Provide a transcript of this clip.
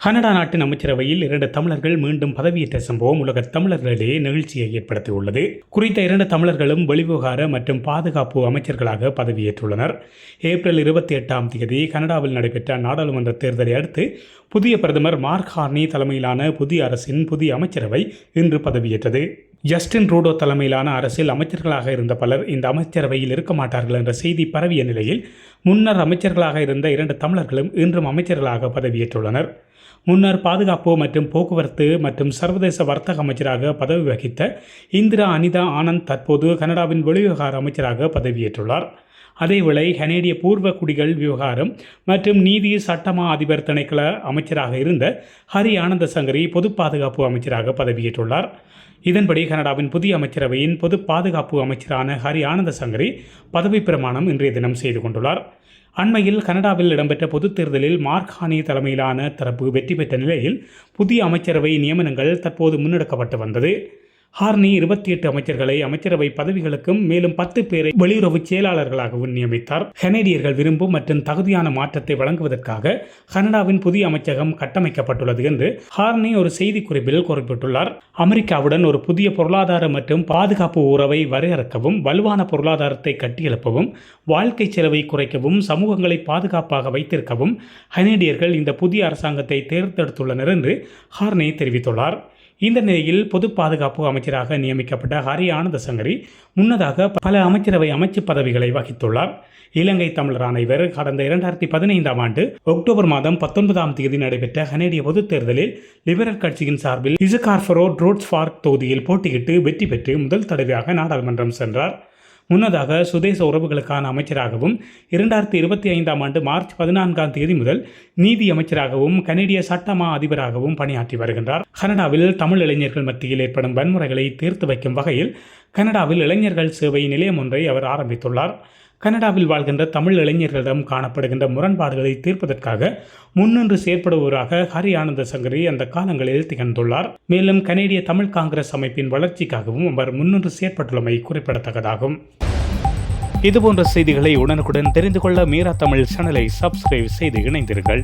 Canada நாட்டின் அமைச்சரவையில் இரண்டு தமிழர்கள் மீண்டும் பதவியேற்ற சம்பவம் உலக தமிழர்களிடையே நிகழ்ச்சியை ஏற்படுத்தியுள்ளது. குறித்த இரண்டு தமிழர்களும் வெளிவிவகார மற்றும் பாதுகாப்பு அமைச்சர்களாக பதவியேற்றுள்ளனர். ஏப்ரல் இருபத்தி எட்டாம் தேதி கனடாவில் நடைபெற்ற நாடாளுமன்ற தேர்தலை அடுத்து புதிய பிரதமர் மார்க் ஹார்னி தலைமையிலான புதிய அரசின் புதிய அமைச்சரவை இன்று பதவியேற்றது. ஜஸ்டின் ரூடோ தலைமையிலான அரசில் அமைச்சர்களாக இருந்த பலர் இந்த அமைச்சரவையில் இருக்க மாட்டார்கள் என்ற செய்தி பரவிய நிலையில் முன்னர் அமைச்சர்களாக இருந்த இரண்டு தமிழர்களும் இன்றும் அமைச்சர்களாக பதவியேற்றுள்ளனர். முன்னர் பாதுகாப்பு மற்றும் போக்குவரத்து மற்றும் சர்வதேச வர்த்தக அமைச்சராக பதவி வகித்த இந்திரா அனிதா ஆனந்த் தற்போது கனடாவின் வெளிவிவகார அமைச்சராக பதவியேற்றுள்ளார். அதேவேளை கனேடிய பூர்வ குடிகள் விவகாரம் மற்றும் நீதி சட்டமா அதிபர் திணைக்கள அமைச்சராக இருந்த ஹரி ஆனந்த சங்கரி பொது பாதுகாப்பு அமைச்சராக பதவியேற்றுள்ளார். இதன்படி கனடாவின் புதிய அமைச்சரவையின் பொது பாதுகாப்பு அமைச்சரான ஹரி ஆனந்த சங்கரி பதவி பிரமாணம் இன்றைய தினம் செய்து கொண்டுள்ளார். அண்மையில் கனடாவில் இடம்பெற்ற பொதுத் தேர்தலில் மார்கானி தலைமையிலான தரப்பு வெற்றி பெற்ற நிலையில் புதிய அமைச்சரவை நியமனங்கள் தற்போது முன்னெடுக்கப்பட்டு வந்தது. ஹார்னி இருபத்தி எட்டு அமைச்சர்களை அமைச்சரவை பதவிகளுக்கும் மேலும் பத்து பேரை வெளியுறவு செயலாளர்களாகவும் நியமித்தார். கனேடியர்கள் விரும்பும் மற்றும் தகுதியான மாற்றத்தை வழங்குவதற்காக கனடாவின் புதிய அமைச்சகம் கட்டமைக்கப்பட்டுள்ளது என்று ஹார்னி ஒரு செய்திக்குறிப்பில் குறிப்பிட்டுள்ளார். அமெரிக்காவுடன் ஒரு புதிய பொருளாதார மற்றும் பாதுகாப்பு உறவை வரையறுக்கவும் வலுவான பொருளாதாரத்தை கட்டியெழுப்பவும் வாழ்க்கை செலவை குறைக்கவும் சமூகங்களை பாதுகாப்பாக வைத்திருக்கவும் கனேடியர்கள் இந்த புதிய அரசாங்கத்தை தேர்ந்தெடுத்துள்ளனர் என்று ஹார்னி தெரிவித்துள்ளார். இந்த நிலையில் பொது பாதுகாப்பு அமைச்சராக நியமிக்கப்பட்ட ஹரி ஆனந்த சங்கரி முன்னதாக பல அமைச்சரவை அமைச்சு பதவிகளை வகித்துள்ளார். இலங்கை தமிழரான இவர் கடந்த இரண்டாயிரத்தி பதினைந்தாம் ஆண்டு அக்டோபர் மாதம் பத்தொன்பதாம் தேதி நடைபெற்ற கனேடிய பொதுத் தேர்தலில் லிபரல் கட்சியின் சார்பில் இசுகார்ஃபரோ ட்ரோட்ஸ்பார்க் தொகுதியில் போட்டியிட்டு வெற்றி பெற்று முதல் தடவையாக நாடாளுமன்றம் சென்றார். முன்னதாக சுதேச உறவுகளுக்கான அமைச்சராகவும் இரண்டாயிரத்தி இருபத்தி ஐந்தாம் ஆண்டு மார்ச் பதினான்காம் தேதி முதல் நீதி அமைச்சராகவும் கனேடிய சட்டமா அதிபராகவும் பணியாற்றி வருகின்றார். கனடாவில் தமிழ் இளைஞர்கள் மத்தியில் ஏற்படும் வன்முறைகளை தீர்த்து வைக்கும் வகையில் கனடாவில் இளைஞர்கள் சேவை நிலையம் ஒன்றை அவர் ஆரம்பித்துள்ளார். கனடாவில் வாழ்கின்ற தமிழ் இளைஞர்களிடம் காணப்படுகின்ற முரண்பாடுகளை தீர்ப்பதற்காக முன்னின்று செயற்படுபவராக ஹரி ஆனந்த சங்கரி அந்த காலங்களில் திகழ்ந்துள்ளார். மேலும் கனேடிய தமிழ் காங்கிரஸ் அமைப்பின் வளர்ச்சிக்காகவும் அவர் முன்னின்று செயற்பட்டுள்ளமை குறிப்பிடத்தக்கதாகும். இதுபோன்ற செய்திகளை உடனுக்குடன் தெரிந்து கொள்ள மீரா தமிழ் சேனலை சப்ஸ்கிரைப் செய்து இணைந்தீர்கள்